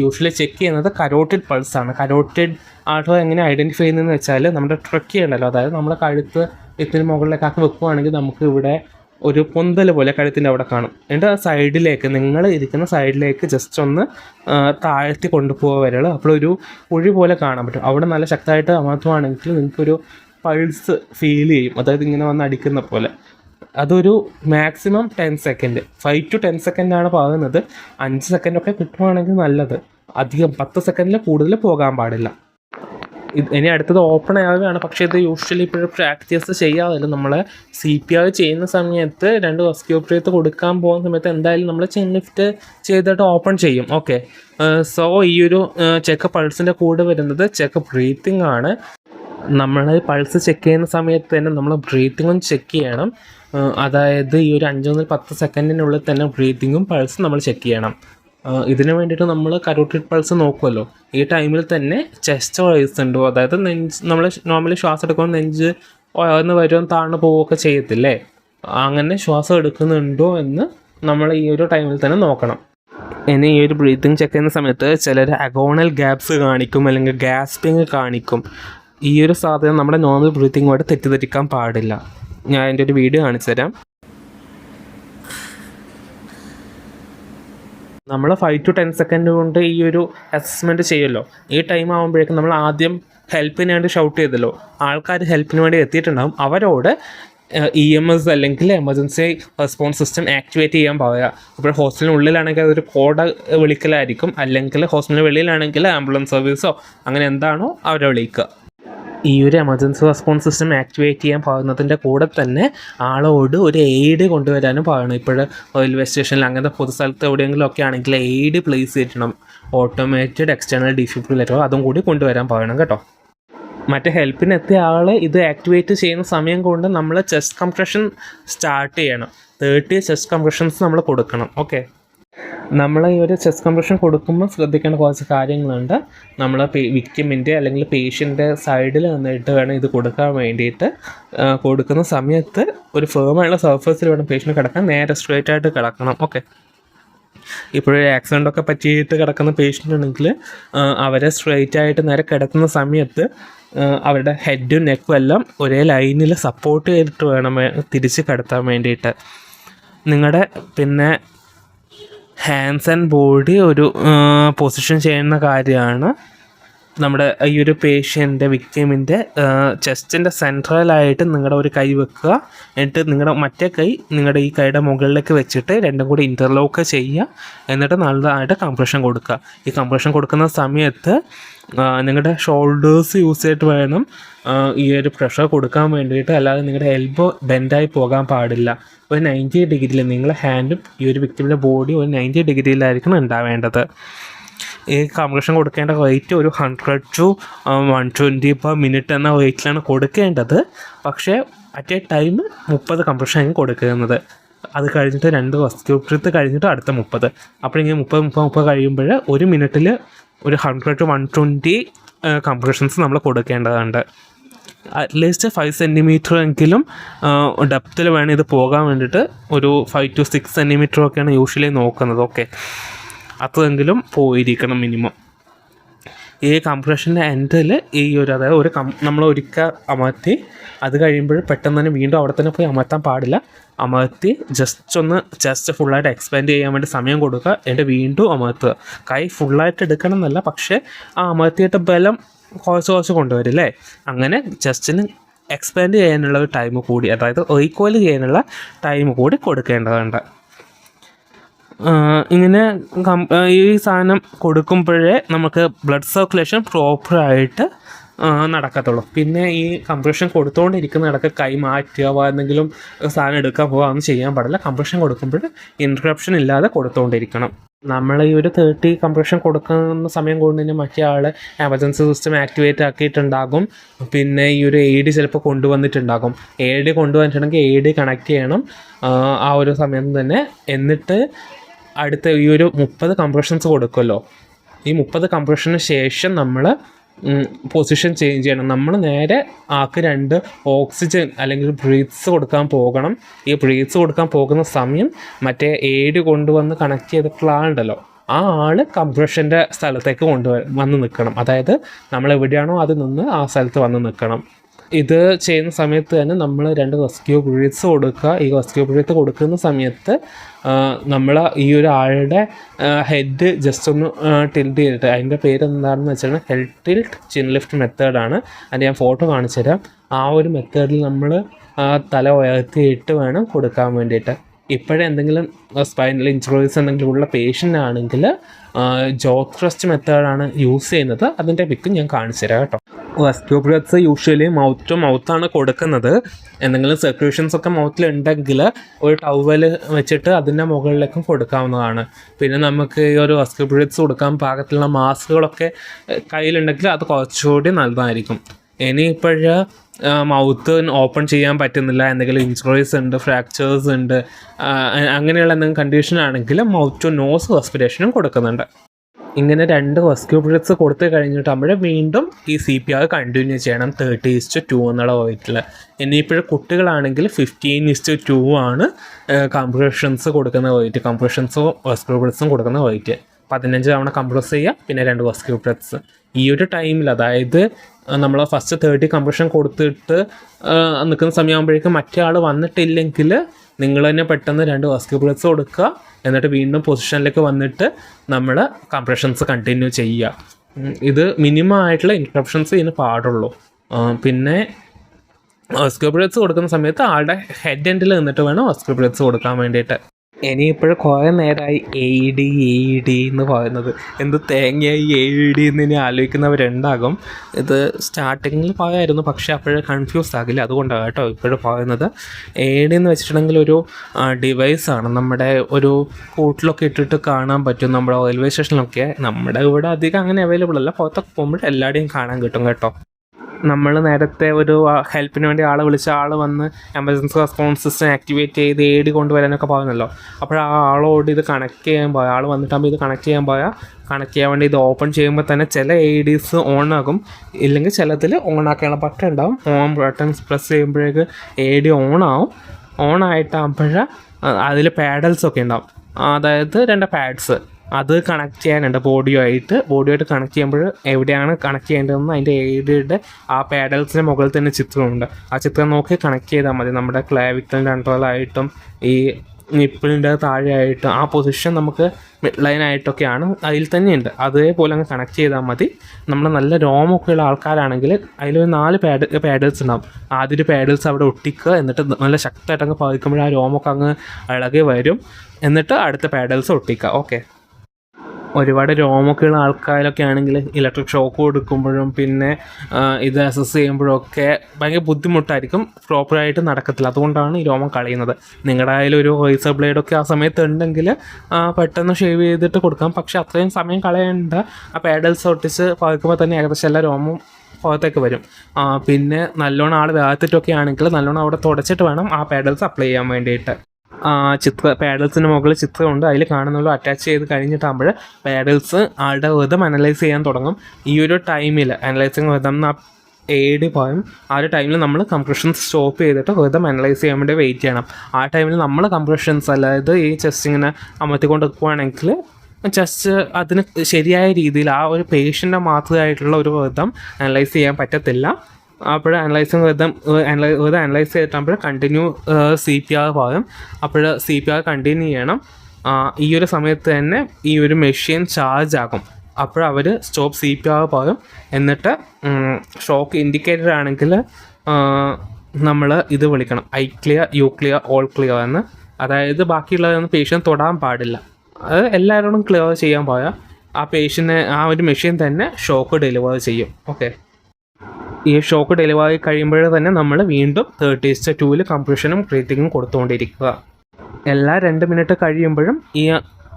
യൂഷ്വലി ചെക്ക് ചെയ്യുന്നത് കരോട്ടിഡ് പൾസാണ് കരോട്ടിഡ് ആട്ടോ എങ്ങനെ ഐഡന്റിഫൈ ചെയ്യുന്നതെന്ന് വെച്ചാൽ നമ്മുടെ ട്രക്ക് ചെയ്യണമല്ലോ അതായത് നമ്മുടെ കഴുത്ത് ഇത്തിരി മുകളിലേക്കാക്കി വെക്കുകയാണെങ്കിൽ നമുക്ക് ഇവിടെ ഒരു പൊന്തൽ പോലെ കഴുത്തിന്റെ അവിടെ കാണും. എന്നിട്ട് ആ സൈഡിലേക്ക് നിങ്ങൾ ഇരിക്കുന്ന സൈഡിലേക്ക് ജസ്റ്റ് ഒന്ന് താഴ്ത്തി കൊണ്ടുപോകുക വരെയുള്ളൂ അപ്പോഴൊരു കുഴി പോലെ കാണാൻ പറ്റും. അവിടെ നല്ല ശക്തമായിട്ട് അമർത്തുവാണെങ്കിൽ നിങ്ങൾക്കൊരു പൾസ് ഫീൽ ചെയ്യും. അതായത് ഇങ്ങനെ വന്ന് അടിക്കുന്ന പോലെ. അതൊരു maximum ten second five to ten സെക്കൻഡാണ് പോകുന്നത്. അഞ്ച് സെക്കൻഡൊക്കെ കിട്ടുവാണെങ്കിൽ നല്ലത്. അധികം പത്ത് സെക്കൻഡിൽ കൂടുതൽ പോകാൻ പാടില്ല. ഇനി അടുത്തത് ഓപ്പൺ ആവുകയാണ്. പക്ഷേ ഇത് യൂഷ്വലി ഇപ്പോഴും പ്രാക്ടീസ് ചെയ്യാറില്ല. നമ്മൾ സി പി ആർ ചെയ്യുന്ന സമയത്ത് രണ്ട് ഓപ്പറേറ്റ് കൊടുക്കാൻ പോകുന്ന സമയത്ത് എന്തായാലും നമ്മൾ ചെൻ ലിഫ്റ്റ് ചെയ്തിട്ട് ഓപ്പൺ ചെയ്യും. ഓക്കെ സോ ഈ ഒരു ചെക്ക് പൾസിന്റെ കൂടെ വരുന്നത് ചെക്ക് ബ്രീത്തിങ് ആണ്. നമ്മൾ പൾസ് ചെക്ക് ചെയ്യുന്ന സമയത്ത് തന്നെ നമ്മൾ ബ്രീത്തിങ്ങും ചെക്ക് ചെയ്യണം. അതായത് ഈ ഒരു അഞ്ച് മുതൽ പത്ത് സെക്കൻഡിനുള്ളിൽ തന്നെ ബ്രീത്തിങ്ങും പൾസും നമ്മൾ ചെക്ക് ചെയ്യണം. ഇതിന് വേണ്ടിയിട്ട് നമ്മൾ കരോട്ടിഡ് പൾസ് നോക്കുമല്ലോ ഈ ടൈമിൽ തന്നെ ചെസ്റ്റ് വൈസ് ഉണ്ടോ. അതായത് നെഞ്ച് നമ്മൾ നോർമലി ശ്വാസം എടുക്കുമ്പോൾ നെഞ്ച് ഉയർന്ന് വരുമോ താഴ്ന്നു പോവുകയൊക്കെ ചെയ്യത്തില്ലേ? അങ്ങനെ ശ്വാസം എടുക്കുന്നുണ്ടോ എന്ന് നമ്മൾ ഈ ഒരു ടൈമിൽ തന്നെ നോക്കണം. ഇനി ഈ ഒരു ബ്രീത്തിങ് ചെക്ക് ചെയ്യുന്ന സമയത്ത് ചിലർ അഗോണൽ ഗ്യാപ്സ് കാണിക്കും അല്ലെങ്കിൽ ഗ്യാസ്പിങ് കാണിക്കും. ഈ ഒരു സാധനം നമ്മുടെ നോർമൽ ബ്രീത്തിങ്ങുമായിട്ട് തെറ്റിദ്ധരിക്കാൻ പാടില്ല. ഞാൻ എന്റെ ഒരു വീഡിയോ കാണിച്ചു തരാം നമ്മൾ ഫൈവ് ടു ടെൻ സെക്കൻഡ് കൊണ്ട് ഈ ഒരു അസസ്മെന്റ് ചെയ്യുമല്ലോ. ഈ ടൈം ആകുമ്പോഴേക്കും നമ്മൾ ആദ്യം ഹെൽപ്പിന് വേണ്ടി ഷൗട്ട് ചെയ്തല്ലോ. ആൾക്കാർ ഹെൽപ്പിന് വേണ്ടി എത്തിയിട്ടുണ്ടാകും അവരോട് ഇ എം എസ് അല്ലെങ്കിൽ എമർജൻസി റെസ്പോൺസ് സിസ്റ്റം ആക്ടിവേറ്റ് ചെയ്യാൻ പറയുക. ഇപ്പോൾ ഹോസ്റ്റലിന് ഉള്ളിലാണെങ്കിൽ അതൊരു കോഡ് വിളിക്കലായിരിക്കും. അല്ലെങ്കിൽ ഹോസ്റ്റലിന് വെളിയിലാണെങ്കിൽ ആംബുലൻസ് സർവീസോ അങ്ങനെ എന്താണോ അവരെ വിളിക്കുക. ഈ ഒരു എമർജൻസി റെസ്പോൺസ് സിസ്റ്റം ആക്ടിവേറ്റ് ചെയ്യാൻ പാകുന്നതിന്റെ കൂടെ തന്നെ ആളോട് ഒരു എയ്ഡ് കൊണ്ടുവരാനും പാകണം. ഇപ്പോൾ റെയിൽവേ സ്റ്റേഷനിൽ അങ്ങനത്തെ പൊതുസ്ഥലത്ത് എവിടെയെങ്കിലും ഒക്കെ ആണെങ്കിൽ എയ്ഡ് പ്ലേസ് ചെയ്യണം ഓട്ടോമേറ്റഡ് എക്സ്റ്റേണൽ ഡിഫിബ്രിലേറ്റർ അതും കൂടി കൊണ്ടുവരാൻ പാകണം കേട്ടോ. മറ്റേ ഹെൽപ്പിന് എത്തിയ ആൾ ഇത് ആക്ടിവേറ്റ് ചെയ്യുന്ന സമയം കൊണ്ട് നമ്മൾ ചെസ്റ്റ് കംപ്രഷൻ സ്റ്റാർട്ട് ചെയ്യണം. തേർട്ടി ചെസ്റ്റ് കംപ്രഷൻസ് നമ്മൾ കൊടുക്കണം. ഓക്കെ നമ്മൾ ഈ ഒരു ചെസ്റ്റ് കംപ്രഷൻ കൊടുക്കുമ്പോൾ ശ്രദ്ധിക്കേണ്ട കുറച്ച് കാര്യങ്ങളുണ്ട്. നമ്മൾ വിക്കിമിന്റെ അല്ലെങ്കിൽ പേഷ്യന്റെ സൈഡിൽ നിന്നിട്ട് വേണം ഇത് കൊടുക്കാൻ വേണ്ടിയിട്ട്. കൊടുക്കുന്ന സമയത്ത് ഒരു ഫേമായുള്ള സർഫസിൽ വേണം പേഷ്യന്റ് കിടക്കാൻ. നേരെ സ്ട്രേറ്റ് ആയിട്ട് കിടക്കണം. ഓക്കെ ഇപ്പോഴൊരു ആക്സിഡന്റ് ഒക്കെ പറ്റിയിട്ട് കിടക്കുന്ന പേഷ്യന്റ് ആണെങ്കിൽ അവരെ സ്ട്രെയിറ്റ് ആയിട്ട് നേരെ കിടക്കുന്ന സമയത്ത് അവരുടെ ഹെഡും നെക്കും എല്ലാം ഒരേ ലൈനിൽ സപ്പോർട്ട് ചെയ്തിട്ട് വേണം തിരിച്ച് കിടത്താൻ വേണ്ടിയിട്ട്. നിങ്ങളുടെ പിന്നെ ഹാൻഡ്സ് ആൻഡ് ബോഡി ഒരു പൊസിഷൻ ചെയ്യുന്ന കാര്യമാണ്. നമ്മുടെ ഈ ഒരു പേഷ്യന്റെ വിക്ടിമിന്റെ ചെസ്റ്റിന്റെ സെൻട്രലായിട്ട് നിങ്ങളുടെ ഒരു കൈ വെക്കുക. എന്നിട്ട് നിങ്ങളുടെ മറ്റേ കൈ നിങ്ങളുടെ ഈ കൈയുടെ മുകളിലേക്ക് വെച്ചിട്ട് രണ്ടും കൂടി ഇന്റർലോക്ക് ചെയ്യുക. എന്നിട്ട് നല്ലതായിട്ട് കംപ്രഷൻ കൊടുക്കുക. ഈ കംപ്രഷൻ കൊടുക്കുന്ന സമയത്ത് നിങ്ങളുടെ ഷോൾഡേഴ്സ് യൂസ് ചെയ്തിട്ട് വേണം ഈ ഒരു പ്രഷർ കൊടുക്കാൻ വേണ്ടിയിട്ട്. അല്ലാതെ നിങ്ങളുടെ എൽബോ ബെൻഡായി പോകാൻ പാടില്ല. ഒരു നയന്റി ഡിഗ്രിയിൽ നിങ്ങളുടെ ഹാൻഡും ഈ ഒരു വിക്ടിമിന്റെ ബോഡി ഒരു നയന്റി ഡിഗ്രിയിലായിരിക്കണം ഉണ്ടാവേണ്ടത്. ഈ കംപ്രഷൻ കൊടുക്കേണ്ട റേറ്റ് ഒരു hundred to one twenty per minute എന്ന റേറ്റിലാണ് കൊടുക്കേണ്ടത്. പക്ഷേ അറ്റ് എ ടൈം മുപ്പത് കംപ്രഷൻ കൊടുക്കുന്നത്. അത് കഴിഞ്ഞിട്ട് രണ്ട് റെസ്ക്യൂട്രിത്ത് കഴിഞ്ഞിട്ട് അടുത്ത മുപ്പത്. അപ്പോൾ ഇങ്ങനെ മുപ്പത് മുപ്പത് മുപ്പത് കഴിയുമ്പോൾ ഒരു മിനിറ്റിൽ ഒരു hundred to one twenty compressions നമ്മൾ കൊടുക്കേണ്ടതുണ്ട്. അറ്റ്ലീസ്റ്റ് ഫൈവ് സെന്റിമീറ്റർ എങ്കിലും ഡെപ്തിൽ വേണം ഇത് പോകാൻ വേണ്ടിയിട്ട് ഒരു ഫൈവ് ടു സിക്സ് സെന്റിമീറ്റർ ഒക്കെയാണ് യൂഷ്വലി നോക്കുന്നത്. ഓക്കെ അത്രയെങ്കിലും പോയിരിക്കണം മിനിമം ഈ കംപ്രഷന്റെ എൻഡിൽ ഈ ഒരു അതായത് ഒരു കം നമ്മൾ ഒരിക്കൽ അമർത്തി അത് കഴിയുമ്പോൾ പെട്ടെന്ന് തന്നെ വീണ്ടും അവിടെ തന്നെ പോയി അമർത്താൻ പാടില്ല. അമർത്തി ജസ്റ്റ് ഒന്ന് ജസ്റ്റ് ഫുള്ളായിട്ട് എക്സ്പാൻഡ് ചെയ്യാൻ വേണ്ടി സമയം കൊടുക്കുക എന്നിട്ട് വീണ്ടും അമർത്തുക. കൈ ഫുള്ളായിട്ട് എടുക്കണം എന്നല്ല പക്ഷേ ആ അമർത്തിയിട്ട് ബലം കുറച്ച് കുറച്ച് കൊണ്ടുവരില്ലേ അങ്ങനെ ജസ്റ്റിന് എക്സ്പാൻഡ് ചെയ്യാനുള്ള ഒരു ടൈം കൂടി അതായത് റീകോയിൽ ചെയ്യാനുള്ള ടൈം കൂടി കൊടുക്കേണ്ടതുണ്ട്. ഇങ്ങനെ ഈ സാധനം കൊടുക്കുമ്പോഴേ നമുക്ക് ബ്ലഡ് സർക്കുലേഷൻ പ്രോപ്പറായിട്ട് നടക്കത്തുള്ളൂ. പിന്നെ ഈ കംപ്രഷൻ കൊടുത്തുകൊണ്ടിരിക്കുന്ന ഇടയ്ക്ക് കൈ മാറ്റുക എന്തെങ്കിലും സാധനം എടുക്കാൻ പോകുക ഒന്നും ചെയ്യാൻ പാടില്ല. കംപ്രഷൻ കൊടുക്കുമ്പോൾ ഇൻട്രപ്ഷൻ ഇല്ലാതെ കൊടുത്തുകൊണ്ടിരിക്കണം നമ്മൾ ഈ ഒരു തേർട്ടി കംപ്രഷൻ കൊടുക്കുന്ന സമയം കൊണ്ട് തന്നെ മറ്റേ ആൾ എമർജൻസി സിസ്റ്റം ആക്ടിവേറ്റ് ആക്കിയിട്ടുണ്ടാകും. പിന്നെ ഈ ഒരു എ ഡി ചിലപ്പോൾ കൊണ്ടുവന്നിട്ടുണ്ടാകും. എ ഡി കൊണ്ടുവന്നിട്ടുണ്ടെങ്കിൽ എ ഡി കണക്ട് ചെയ്യണം. ആ ഒരു സമയത്ത് തന്നെ. എന്നിട്ട് അടുത്ത ഈ ഒരു മുപ്പത് കംപ്രഷൻസ് കൊടുക്കുമല്ലോ. ഈ മുപ്പത് കംപ്രഷന് ശേഷം നമ്മൾ പൊസിഷൻ ചേഞ്ച് ചെയ്യണം. നമ്മൾ നേരെ ആക്ക് രണ്ട് ഓക്സിജൻ അല്ലെങ്കിൽ ബ്രീത്ത്സ് കൊടുക്കാൻ പോകണം. ഈ ബ്രീത്ത്സ് കൊടുക്കാൻ പോകുന്ന സമയം മറ്റേ ഏഡ് കൊണ്ടുവന്ന് കണക്ട് ചെയ്തിട്ടുള്ള ആളുണ്ടല്ലോ. ആ ആൾ കംപ്രഷന്റെ സ്ഥലത്തേക്ക് കൊണ്ടുവന്ന് നിൽക്കണം അതായത് നമ്മൾ എവിടെയാണോ അത് നിന്ന് ആ സ്ഥലത്ത് വന്ന് നിൽക്കണം ഇത് ചെയ്യുന്ന സമയത്ത് തന്നെ നമ്മൾ രണ്ട് റെസ്ക്യൂ ബ്രീത്ത്സ് കൊടുക്കുക. ഈ റെസ്ക്യൂ ബ്രീത്ത് കൊടുക്കുന്ന സമയത്ത് നമ്മൾ ഈ ആളുടെ ഹെഡ് ജസ്റ്റ് ഒന്ന് ടിൽറ്റ് ചെയ്തിട്ട് അതിന്റെ പേര് എന്താണെന്ന് വെച്ചാൽ ഹെഡ് ടിൽറ്റ് ചിൻ ലിഫ്റ്റ് മെത്തേഡാണ് അതിന്റെ ഞാൻ ഫോട്ടോ കാണിച്ചു തരാം. ആ ഒരു മെത്തേഡിൽ നമ്മൾ തല ഉയർത്തിയിട്ട് വേണം കൊടുക്കാൻ വേണ്ടിയിട്ട്. ഇപ്പോഴേ എന്തെങ്കിലും സ്പൈനൽ ഇഞ്ചുറീസ് എന്തെങ്കിലും ഉള്ള പേഷ്യന്റ് ആണെങ്കിൽ ജോ ക്രസ്റ്റ് മെത്തേഡാണ് യൂസ് ചെയ്യുന്നത്. അതിന്റെ പിക്കും ഞാൻ കാണിച്ചു തരാം കേട്ടോ. ബ്രത്ത്സ് യൂഷ്വലി മൗത്ത് ടു മൗത്താണ് കൊടുക്കുന്നത്. എന്തെങ്കിലും സർക്കുലേഷൻസ് ഒക്കെ മൗത്തിൽ മൗത്തിലുണ്ടെങ്കിൽ ഒരു ടവൽ വെച്ചിട്ട് അതിന്റെ മുകളിലേക്കും കൊടുക്കാവുന്നതാണ്. പിന്നെ നമുക്ക് ഈ ഒരു റെസ്ക്യൂ കൊടുക്കാൻ പാകത്തിലുള്ള മാസ്കുകളൊക്കെ കയ്യിലുണ്ടെങ്കിൽ അത് കുറച്ചുകൂടി നല്ലതായിരിക്കും. ഇനി ഇപ്പോഴ് മൗത്ത് ഓപ്പൺ ചെയ്യാൻ പറ്റുന്നില്ല. എന്തെങ്കിലും ഇഞ്ചുറീസ് ഉണ്ട് ഫ്രാക്ചേഴ്സ് ഉണ്ട് അങ്ങനെയുള്ള എന്തെങ്കിലും കണ്ടീഷൻ ആണെങ്കിൽ മൗത്ത് ടു നോസ് റെസ്പിറേഷനും കൊടുക്കുന്നുണ്ട്. ഇങ്ങനെ രണ്ട് റെസ്ക്യൂ ബ്രിഡ്സ് കൊടുത്തു നമ്മൾ വീണ്ടും ഈ സി പി ആർ കണ്ടിന്യൂ ചെയ്യണം. തേർട്ടി ഇസ്റ്റ് ടു എന്നുള്ള വെയിറ്റിൽ ഇനിയിപ്പോഴും കുട്ടികളാണെങ്കിൽ ഫിഫ്റ്റീൻ ഇസ്റ്റ് ടു ആണ് കംപ്രഷൻസ് കൊടുക്കുന്ന വെയിറ്റ് കംപ്രഷൻസും റെസ്ക്യൂ ബ്രിഡ്സും കൊടുക്കുന്ന വെയിറ്റ് പതിനഞ്ച് തവണ കംപ്രസ് ചെയ്യുക പിന്നെ രണ്ട് റെസ്ക്യൂ ബ്രിഡ്സ് ഈ ഒരു ടൈമിൽ അതായത് നമ്മൾ ഫസ്റ്റ് തേർട്ടി കംപ്രഷൻ കൊടുത്തിട്ട് നിൽക്കുന്ന സമയമാകുമ്പോഴേക്കും മറ്റേ ആൾ വന്നിട്ടില്ലെങ്കിൽ നിങ്ങൾ തന്നെ പെട്ടെന്ന് രണ്ട് റെസ്ക്യൂ ബ്രിഡ്സ് കൊടുക്കുക. എന്നിട്ട് വീണ്ടും പൊസിഷനിലേക്ക് വന്നിട്ട് നമ്മൾ കംപ്രഷൻസ് കണ്ടിന്യൂ ചെയ്യുക. ഇത് മിനിമം ആയിട്ടുള്ള ഇൻട്രപ്ഷൻസ് ഇതിന് പാടുള്ളൂ. പിന്നെ ബ്രിഡ്സ് കൊടുക്കുന്ന സമയത്ത് ആളുടെ ഹെഡ് എൻഡിൽ നിന്നിട്ട് വേണം ബ്രിഡ്സ് കൊടുക്കാൻ വേണ്ടിയിട്ട്. ഇനിയിപ്പോഴും കുറേ നേരമായി എ ഡി എ ഡി എന്ന് പറയുന്നത്. എന്ത് തേങ്ങയായി എ ഡി എന്ന് ഇനി ആലോചിക്കുന്നവരുണ്ടാകും ഇത് സ്റ്റാർട്ടിങ്ങിൽ പറയായിരുന്നു പക്ഷേ അപ്പോഴും കൺഫ്യൂസ് ആകില്ല. അതുകൊണ്ടാണ് കേട്ടോ ഇപ്പോഴും പറയുന്നത്. എ ഡി എന്ന് വെച്ചിട്ടുണ്ടെങ്കിൽ ഒരു ഡിവൈസാണ് നമ്മുടെ ഒരു കൂട്ടിലൊക്കെ ഇട്ടിട്ട് കാണാൻ പറ്റും. നമ്മുടെ റെയിൽവേ സ്റ്റേഷനിലൊക്കെ നമ്മുടെ ഇവിടെ അധികം അങ്ങനെ അവൈലബിൾ അല്ല. പുറത്തൊക്കെ പോകുമ്പോൾ എല്ലാവരുടെയും കാണാൻ കിട്ടും കേട്ടോ. നമ്മൾ നേരത്തെ ഒരു ഹെൽപ്പിന് വേണ്ടി ആളെ വിളിച്ച ആൾ വന്ന് എമർജൻസി റെസ്പോൺസ് സിസ്റ്റം ആക്ടിവേറ്റ് ചെയ്ത് ഏടി കൊണ്ടുവരാനൊക്കെ പറഞ്ഞല്ലോ. അപ്പോൾ ആ ആളോട് ഇത് കണക്ട് ചെയ്യാൻ പോയ ആൾ വന്നിട്ടാകുമ്പോൾ ഇത് കണക്ട് ചെയ്യാൻ പോയാൽ കണക്ട് ചെയ്യാൻ വേണ്ടി ഇത് ഓപ്പൺ ചെയ്യുമ്പോൾ തന്നെ ചില എ ഡിസ് ഓൺ ആകും. ഇല്ലെങ്കിൽ ചിലതിൽ ഓൺ ആക്കാനുള്ള ബട്ടൺ ഉണ്ടാവും. ഓൺ ബട്ടൺ പ്രസ് ചെയ്യുമ്പോഴേക്ക് എ ഡി ഓൺ ആവും ഓൺ ആയിട്ടാകുമ്പോൾ അതിൽ പാഡൽസ് ഒക്കെ ഉണ്ടാവും. അതായത് രണ്ട് പാഡ്സ് അത് കണക്ട് ചെയ്യാനുണ്ട് ബോഡിയോ ആയിട്ട് കണക്ട് ചെയ്യുമ്പോൾ എവിടെയാണ് കണക്ട് ചെയ്യേണ്ടതെന്ന് അതിന്റെ എയ്ഡിയുടെ ആ പാഡൽസിന്റെ മുകളിൽ തന്നെ ചിത്രമുണ്ട്. ആ ചിത്രം നോക്കി കണക്ട് ചെയ്താൽ മതി. നമ്മുടെ ക്ലാവിക്കലിന്റെ അണ്ടറിലായിട്ടും ഈ നിപ്പിളിന്റെ താഴെയായിട്ടും ആ പൊസിഷൻ നമുക്ക് മിഡ് ലൈനായിട്ടൊക്കെയാണ് അതിൽ തന്നെയുണ്ട്. അതേപോലെ അങ്ങ് കണക്ട് ചെയ്താൽ മതി. നമ്മൾ നല്ല രോമൊക്കെയുള്ള ആൾക്കാരാണെങ്കിൽ അതിലൊരു നാല് പാഡ് പാഡൽസ് ഉണ്ടാവും. ആദ്യം ഒരു പാഡൽസ് അവിടെ ഒട്ടിക്കുക എന്നിട്ട് നല്ല ശക്തമായിട്ട് അങ്ങ് പതിക്കുമ്പോൾ ആ രോമൊക്കെ അങ്ങ് ഇളകി വരും. എന്നിട്ട് അടുത്ത പാഡൽസ് ഒട്ടിക്കുക. ഓക്കെ ഒരുപാട് രോമൊക്കെയുള്ള ആൾക്കാരൊക്കെ ആണെങ്കിൽ ഇലക്ട്രിക് ഷോക്ക് കൊടുക്കുമ്പോഴും പിന്നെ ഇത് അസസ് ചെയ്യുമ്പോഴൊക്കെ ഭയങ്കര ബുദ്ധിമുട്ടായിരിക്കും പ്രോപ്പറായിട്ട് നടക്കത്തില്ല. അതുകൊണ്ടാണ് ഈ രോമം കളയുന്നത്. നിങ്ങളുടെ ആയാലും ഒരു റേസർ ബ്ലേഡൊക്കെ ആ സമയത്ത് ഉണ്ടെങ്കിൽ പെട്ടെന്ന് ഷേവ് ചെയ്തിട്ട് കൊടുക്കാം. പക്ഷേ അത്രയും സമയം കളയേണ്ട ആ പാഡൽസ് ഒട്ടിച്ച് പതുക്കുമ്പോൾ തന്നെ ഏകദേശം എല്ലാ രോമം പുറത്തേക്ക് വരും. പിന്നെ നല്ലോണം ആൾ വേഗത്തിട്ടൊക്കെ ആണെങ്കിൽ നല്ലോണം അവിടെ തുടച്ചിട്ട് വേണം ആ പാഡൽസ് അപ്ലൈ ചെയ്യാൻ വേണ്ടിയിട്ട്. ചിത്ര പാഡൽസിന് മുകളിൽ ചിത്രമുണ്ട്. അതിൽ കാണുന്നുള്ളൂ അറ്റാച്ച് ചെയ്ത് കഴിഞ്ഞിട്ടാകുമ്പോൾ പാഡൽസ് ആളുടെ വ്രതം അനലൈസ് ചെയ്യാൻ തുടങ്ങും. ഈ ഒരു ടൈമിൽ അനലൈസിങ് വ്രതം എന്ന ഏടി പോയും ആ ഒരു ടൈമിൽ നമ്മൾ കംപ്രഷൻസ് സ്റ്റോപ്പ് ചെയ്തിട്ട് വ്രതം അനലൈസ് ചെയ്യാൻ വേണ്ടി വെയിറ്റ് ചെയ്യണം. ആ ടൈമിൽ നമ്മൾ കംപ്രഷൻസ് അതായത് ഈ ചെസ്റ്റ് ഇങ്ങനെ അമർത്തിക്കൊണ്ട് നിൽക്കുവാണെങ്കിൽ ജസ്റ്റ് അതിന് ശരിയായ രീതിയിൽ ആ ഒരു പേഷ്യന്റെ മാത്രമായിട്ടുള്ള ഒരു വിധം അനലൈസ് ചെയ്യാൻ പറ്റത്തില്ല. അപ്പോൾ അനലൈസിങ് വിധം അനലൈ വിധം അനലൈസ് ചെയ്തിട്ടാകുമ്പോൾ കണ്ടിന്യൂ സി പി ആർ പറയും അപ്പോൾ സി പി ആർ കണ്ടിന്യൂ ചെയ്യണം. ഈ ഒരു സമയത്ത് തന്നെ ഈ ഒരു മെഷീൻ ചാർജ് ആകും. അപ്പോൾ അവർ സ്റ്റോപ്പ് സി പി ആർ പറയും എന്നിട്ട് ഷോക്ക് ഇൻഡിക്കേറ്റർ ആണെങ്കിൽ നമ്മൾ ഇത് വിളിക്കണം. I clear you clear all clear എന്ന്. അതായത് ബാക്കിയുള്ളതൊന്നും പേഷ്യൻ തൊടാൻ പാടില്ല. അത് എല്ലാവരോടും ക്ലിയർ ചെയ്യാൻ പോയാൽ ആ പേഷ്യനെ ആ ഒരു മെഷീൻ തന്നെ ഷോക്ക് ഡെലിവർ ചെയ്യും. ഓക്കെ ഈ ഷോക്ക് ഡെലിവറി കഴിയുമ്പോൾ തന്നെ നമ്മൾ വീണ്ടും തേർട്ടി ഇസ്റ്റ ടൂവിൽ കംപ്രഷനും ക്രീത്തിങ്ങും കൊടുത്തുകൊണ്ടിരിക്കുക എല്ലാ രണ്ട് മിനിറ്റ് കഴിയുമ്പോഴും ഈ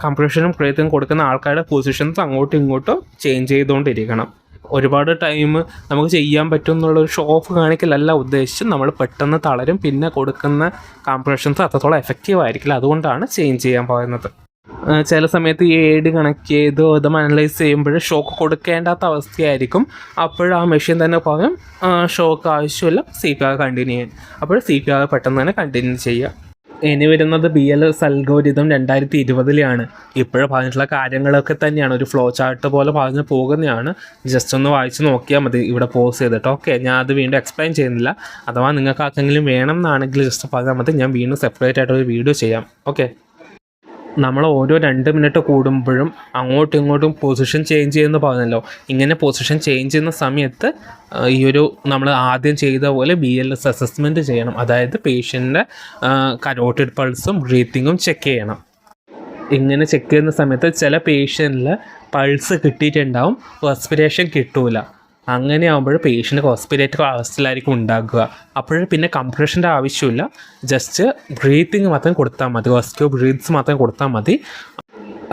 കംപ്രഷനും ക്രീത്തിങ്ങും കൊടുക്കുന്ന ആൾക്കാരുടെ പൊസിഷൻസ് അങ്ങോട്ടും ഇങ്ങോട്ടും ചേഞ്ച് ചെയ്തുകൊണ്ടിരിക്കണം ഒരുപാട് ടൈം നമുക്ക് ചെയ്യാൻ പറ്റും എന്നുള്ളൊരു ഷോ ഓഫ് കാണിക്കലല്ല ഉദ്ദേശിച്ച് നമ്മൾ പെട്ടെന്ന് തളരും പിന്നെ കൊടുക്കുന്ന കംപ്രഷൻസ് അത്രത്തോളം എഫക്റ്റീവ് ആയിരിക്കില്ല. അതുകൊണ്ടാണ് ചേഞ്ച് ചെയ്യാൻ പറയുന്നത്. ചില സമയത്ത് ഈ എയ്ഡ് കണക്ട് ചെയ്ത് അത് അനലൈസ് ചെയ്യുമ്പോൾ ഷോക്ക് കൊടുക്കേണ്ടാത്ത അവസ്ഥയായിരിക്കും. അപ്പോൾ ആ മെഷീൻ തന്നെ പറയും ഷോക്ക് ആവശ്യമില്ല സി പി ആർ കണ്ടിന്യൂ ചെയ്യാൻ അപ്പോൾ സി പി ആർ പെട്ടെന്ന് തന്നെ കണ്ടിന്യൂ ചെയ്യുക. ഇനി വരുന്നത് ബി എൽ എസ് അൽഗോരിതം രണ്ടായിരത്തി ഇരുപതിലാണ് ഇപ്പോഴും പറഞ്ഞിട്ടുള്ള കാര്യങ്ങളൊക്കെ തന്നെയാണ്. ഒരു ഫ്ലോ ചാർട്ട് പോലെ പറഞ്ഞു പോകുന്നതാണ്. ജസ്റ്റ് ഒന്ന് വായിച്ച് നോക്കിയാൽ മതി. ഇവിടെ പോസ് ചെയ്തിട്ട്. ഓക്കെ ഞാൻ അത് വീണ്ടും എക്സ്പ്ലെയിൻ ചെയ്യുന്നില്ല. അഥവാ നിങ്ങൾക്ക് ആർക്കെങ്കിലും വേണം എന്നാണെങ്കിൽ ജസ്റ്റ് പറഞ്ഞാൽ മതി. ഞാൻ വീണ്ടും സെപ്പറേറ്റ് ആയിട്ട് ഒരു വീഡിയോ ചെയ്യാം. ഓക്കെ നമ്മൾ ഓരോ രണ്ട് മിനിറ്റ് കൂടുമ്പോഴും അങ്ങോട്ടും ഇങ്ങോട്ടും പൊസിഷൻ ചേഞ്ച് ചെയ്യുമെന്ന് പറഞ്ഞല്ലോ. ഇങ്ങനെ പൊസിഷൻ ചേഞ്ച് ചെയ്യുന്ന സമയത്ത് ഈ ഒരു നമ്മൾ ആദ്യം ചെയ്ത പോലെ ബി എൽ എസ് അസസ്മെന്റ് ചെയ്യണം. അതായത് പേഷ്യന്റെ കരോട്ടിഡ് പൾസും ബ്രീത്തിങ്ങും ചെക്ക് ചെയ്യണം. ഇങ്ങനെ ചെക്ക് ചെയ്യുന്ന സമയത്ത് ചില പേഷ്യന്റിൽ പൾസ് കിട്ടിയിട്ടുണ്ടാവും റെസ്പിറേഷൻ കിട്ടൂല. അങ്ങനെ ആകുമ്പോൾ പേഷ്യന്റ് ഹോസ്പിറ്റലേറ്റ് അവസ്ഥയിലായിരിക്കും ഉണ്ടാകുക. അപ്പോൾ പിന്നെ കംപ്രഷന്റെ ആവശ്യമില്ല. ജസ്റ്റ് ബ്രീത്തിങ് മാത്രം കൊടുത്താൽ മതി. റെസ്ക്യൂ ബ്രീത്ത്സ് മാത്രം കൊടുത്താൽ മതി.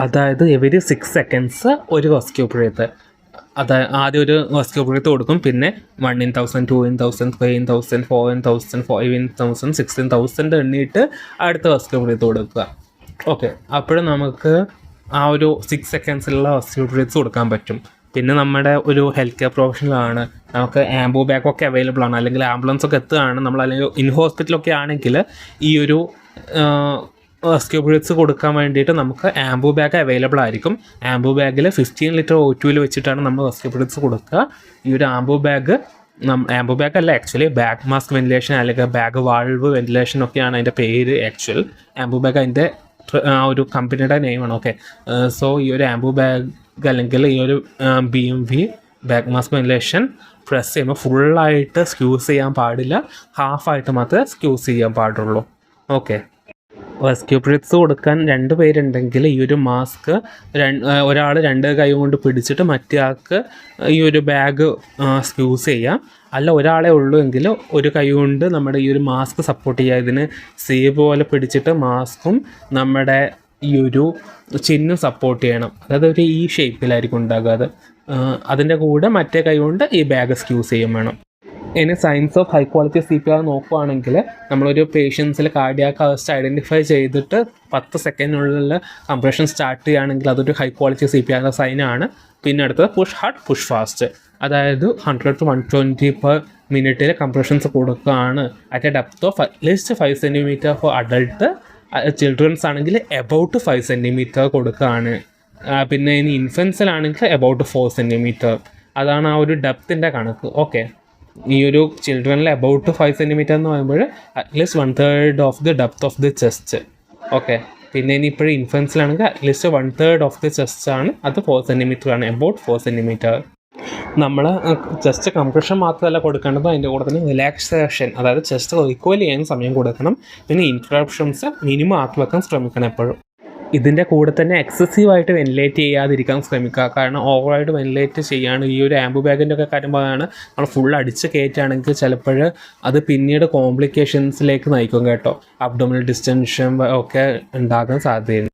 അതായത് എവരി സിക്സ് സെക്കൻഡ്സ് ഒരു റെസ്ക്യൂ ബ്രീത്ത് അതായത് ആദ്യം ഒരു റെസ്ക്യൂ ബ്രീത്ത് കൊടുക്കും. പിന്നെ one in thousand two in thousand three in thousand four in thousand five in thousand six in thousand എണ്ണിയിട്ട് അടുത്ത റെസ്ക്യൂ ബ്രീത്ത് കൊടുക്കുക. ഓക്കെ അപ്പോഴും നമുക്ക് ആ ഒരു സിക്സ് സെക്കൻഡ്സിലുള്ള ഹോസ്ക്യൂ ബ്രീത്ത്സ് കൊടുക്കാൻ പറ്റും. പിന്നെ നമ്മുടെ ഒരു ഹെൽത്ത് കെയർ പ്രൊഫഷണലാണ് നമുക്ക് ആംബോ ബാഗ് ഒക്കെ അവൈലബിൾ ആണ്. അല്ലെങ്കിൽ ആംബുലൻസ് ഒക്കെ എത്തുകയാണ്. നമ്മൾ അല്ലെങ്കിൽ ഇൻ ഹോസ്പിറ്റലൊക്കെ ആണെങ്കിൽ ഈ ഒരു റെസ്ക്യൂ ബ്രീത്ത്സ് കൊടുക്കാൻ വേണ്ടിയിട്ട് നമുക്ക് ആംബോ ബാഗ് അവൈലബിൾ ആയിരിക്കും. ആംബോ ബാഗിൽ ഫിഫ്റ്റീൻ ലിറ്റർ ഒ ടുവിൽ വെച്ചിട്ടാണ് നമ്മൾ റെസ്ക്യൂ ബ്രീത്ത്സ് കൊടുക്കുക. ഈ ഒരു ആംബോ ബാഗ് ആംബോ ബാഗ് അല്ല ആക്ച്വലി ബാഗ് മാസ്ക് വെന്റിലേഷൻ അല്ലെങ്കിൽ ബാഗ് വാൾവ് വെന്റിലേഷൻ ഒക്കെയാണ് അതിന്റെ പേര് ആക്ച്വൽ ആംബോ ബാഗ് അതിന്റെ ആ ഒരു കമ്പനിയുടെ നെയിമാണ് ഓക്കെ സോ ഈ ഒരു ആംബോ ബാഗ് അല്ലെങ്കിൽ ഈ ഒരു B M V bag mask ventilation press ചെയ്യുമ്പോൾ ഫുള്ളായിട്ട് സ്ക്യൂസ് ചെയ്യാൻ പാടില്ല. ഹാഫായിട്ട് മാത്രമേ സ്ക്യൂസ് ചെയ്യാൻ പാടുള്ളൂ. ഓക്കെ റെസ്ക്യൂ ബ്രീത്ത്സ് കൊടുക്കാൻ രണ്ട് പേരുണ്ടെങ്കിൽ ഈ ഒരു മാസ്ക് ഒരാൾ രണ്ട് കൈ കൊണ്ട് പിടിച്ചിട്ട് മറ്റേ ആൾക്ക് ഈ ഒരു ബാഗ് സ്ക്യൂസ് ചെയ്യാം. അല്ല ഒരാളെ ഉള്ളൂ എങ്കിൽ ഒരു കൈ കൊണ്ട് നമ്മുടെ ഈ ഒരു മാസ്ക് സപ്പോർട്ട് ചെയ്യുക. ഇതിന് സീ പോലെ പിടിച്ചിട്ട് മാസ്കും നമ്മുടെ ഈ ഒരു ചിഹ്നം സപ്പോർട്ട് ചെയ്യണം. അതായത് ഒരു ഈ ഷേപ്പിലായിരിക്കും ഉണ്ടാകുക. അത് അതിന്റെ കൂടെ മറ്റേ കൈ കൊണ്ട് ഈ ബാഗ് സ്ക്യൂസ് ചെയ്യും വേണം. ഇനി science of high quality C P R നോക്കുവാണെങ്കിൽ നമ്മളൊരു പേഷ്യൻസിൽ കാർഡിയാക്ക് അവസ്ഥ ഐഡന്റിഫൈ ചെയ്തിട്ട് പത്ത് സെക്കൻഡിനുള്ളിൽ കംപ്രഷൻ സ്റ്റാർട്ട് ചെയ്യുകയാണെങ്കിൽ അതൊരു ഹൈ ക്വാളിറ്റി സി പി ആറിന്റെ സൈനാണ് പിന്നെ അടുത്തത് പുഷ് ഹാർട്ട് പുഷ് ഫാസ്റ്റ് അതായത് hundred to one twenty per മിനിറ്റിൽ കംപ്രഷൻസ് കൊടുക്കുകയാണ്. At a depth of at least five centimetre for adult childrens ആണെങ്കിൽ എബൌട്ട് ഫൈവ് സെന്റിമീറ്റർ കൊടുക്കുകയാണ് പിന്നെ ഇനി ഇൻഫൻസിലാണെങ്കിൽ എബൌട്ട് ഫോർ സെന്റിമീറ്റർ അതാണ് ആ ഒരു ഡെപ്തിന്റെ കണക്ക്. ഓക്കെ ഈ ഒരു ചിൽഡ്രനിൽ എബൌട്ട് ഫൈവ് സെന്റിമീറ്റർ എന്ന് പറയുമ്പോൾ at least one third of the depth of the chest okay പിന്നെ ഇനി ഇപ്പോഴും ഇൻഫൻസിലാണെങ്കിൽ at least one third of the chest ആണ്. അത് ഫോർ സെന്റിമീറ്റർ ആണ്. എബൌട്ട് ഫോർ സെന്റിമീറ്റർ നമ്മൾ ജസ്റ്റ് കംപ്രഷൻ മാത്രമല്ല കൊടുക്കേണ്ടത് അതിന്റെ കൂടെ തന്നെ റിലാക്സേഷൻ അതായത് ചെസ്റ്റ് റീക്വൽ ചെയ്യാൻ സമയം കൊടുക്കണം. പിന്നെ ഇൻട്രപ്ഷൻസ് മിനിമം ആക്കി വെക്കാൻ ശ്രമിക്കണം എപ്പോഴും. ഇതിന്റെ കൂടെ തന്നെ എക്സസീവായിട്ട് വെന്റിലേറ്റ് ചെയ്യാതിരിക്കാൻ ശ്രമിക്കുക. കാരണം ഓവറായിട്ട് വെന്റിലേറ്റ് ചെയ്യാണ്. ഈ ഒരു ആംബു ബാഗിന്റെ ഒക്കെ കാര്യം പറയുകയാണ് നമ്മൾ ഫുൾ അടിച്ച് കയറ്റുകയാണെങ്കിൽ ചിലപ്പോൾ അത് പിന്നീട് കോംപ്ലിക്കേഷൻസിലേക്ക് നയിക്കും കേട്ടോ. അബ്ഡോമിനൽ ഡിസ്റ്റൻഷൻ ഒക്കെ ഉണ്ടാകാൻ സാധ്യതയുണ്ട്.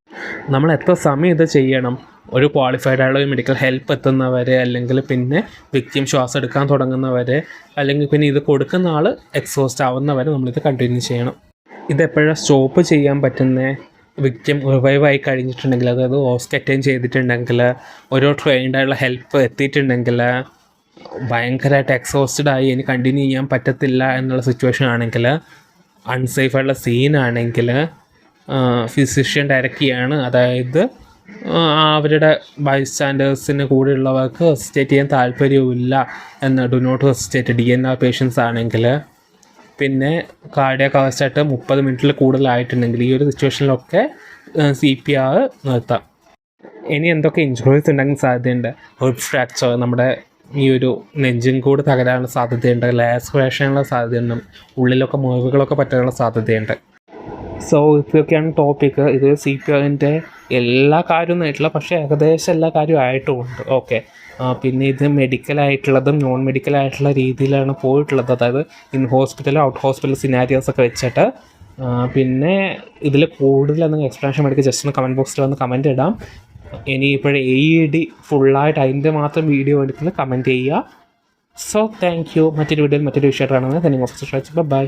നമ്മൾ എത്ര സമയം ഇത് ചെയ്യണം? ഒരു ക്വാളിഫൈഡ് ആയുള്ള മെഡിക്കൽ ഹെൽപ്പ് എത്തുന്നവരെ അല്ലെങ്കിൽ പിന്നെ വ്യക്തിയും ശ്വാസം എടുക്കാൻ തുടങ്ങുന്നവരെ അല്ലെങ്കിൽ പിന്നെ ഇത് കൊടുക്കുന്ന ആൾ എക്സോസ്റ്റ് ആവുന്നവരെ നമ്മളിത് കണ്ടിന്യൂ ചെയ്യണം. ഇത് എപ്പോഴാണ് സ്റ്റോപ്പ് ചെയ്യാൻ പറ്റുന്ന വിക്റ്റിം റിവൈവ് ആയി കഴിഞ്ഞിട്ടുണ്ടെങ്കിൽ അതായത് അറ്റൈൻ ചെയ്തിട്ടുണ്ടെങ്കിൽ ഓരോ ട്രെയിൻഡായുള്ള ഹെൽപ്പ് എത്തിയിട്ടുണ്ടെങ്കിൽ ഭയങ്കരമായിട്ട് എക്സോസ്റ്റഡ് ആയി ഇനി കണ്ടിന്യൂ ചെയ്യാൻ പറ്റത്തില്ല എന്നുള്ള സിറ്റുവേഷൻ ആണെങ്കിൽ അൺസേഫ് ആയിട്ടുള്ള സീൻ ആണെങ്കിൽ ഫിസിഷ്യൻ ഡയറക്റ്റ് ചെയ്യാണ്. അതായത് അവരുടെ ബൈസ്റ്റാൻഡേഴ്സിന് കൂടെയുള്ളവർക്ക് ഹെസിറ്റേറ്റ് ചെയ്യാൻ താല്പര്യമില്ല എന്ന് do not hesitate D N R patients ആണെങ്കിൽ. പിന്നെ കാർഡിയാക് അറസ്റ്റായിട്ട് മുപ്പത് മിനിറ്റിൽ കൂടുതലായിട്ടുണ്ടെങ്കിൽ ഈ ഒരു സിറ്റുവേഷനിലൊക്കെ സി പി ആർ നിർത്താം. ഇനി എന്തൊക്കെ ഇഞ്ചുറീസ് ഉണ്ടെങ്കിൽ സാധ്യതയുണ്ട്? ഹിപ്പ് ഫ്രാക്ചർ നമ്മുടെ ഈ ഒരു നെഞ്ചും കൂടി തകരാനുള്ള സാധ്യതയുണ്ട് വേഷനുള്ള സാധ്യതയുണ്ട് ഉള്ളിലൊക്കെ മുറിവുകളൊക്കെ പറ്റാനുള്ള സാധ്യതയുണ്ട്. സോ ഇതൊക്കെയാണ് ടോപ്പിക്ക് ഇത് സി പി ഐന്റെ എല്ലാ കാര്യമൊന്നും ആയിട്ടില്ല പക്ഷേ ഏകദേശം എല്ലാ കാര്യവും ആയിട്ടുമുണ്ട് ഓക്കെ പിന്നെ ഇത് മെഡിക്കലായിട്ടുള്ളതും നോൺ മെഡിക്കലായിട്ടുള്ള രീതിയിലാണ് പോയിട്ടുള്ളത്. അതായത് in hospital out hospital scenarios ഒക്കെ വെച്ചിട്ട്. പിന്നെ ഇതിൽ കൂടുതൽ എന്തെങ്കിലും എക്സ്പ്ലനേഷൻ മേടിക്കുക ജസ്റ്റ് ഒന്ന് കമന്റ് ബോക്സിൽ വന്ന് കമന്റ് ഇടാം. ഇനി ഇപ്പോഴേ എ ഇ ഡി ഫുള്ളായിട്ട് അതിന്റെ മാത്രം വീഡിയോ എടുക്കുന്നത് കമന്റ് ചെയ്യുക. സോ താങ്ക് യു മറ്റൊരു വീഡിയോയിൽ മറ്റൊരു വിഷയമായിട്ട് കാണുന്നത്. Officer by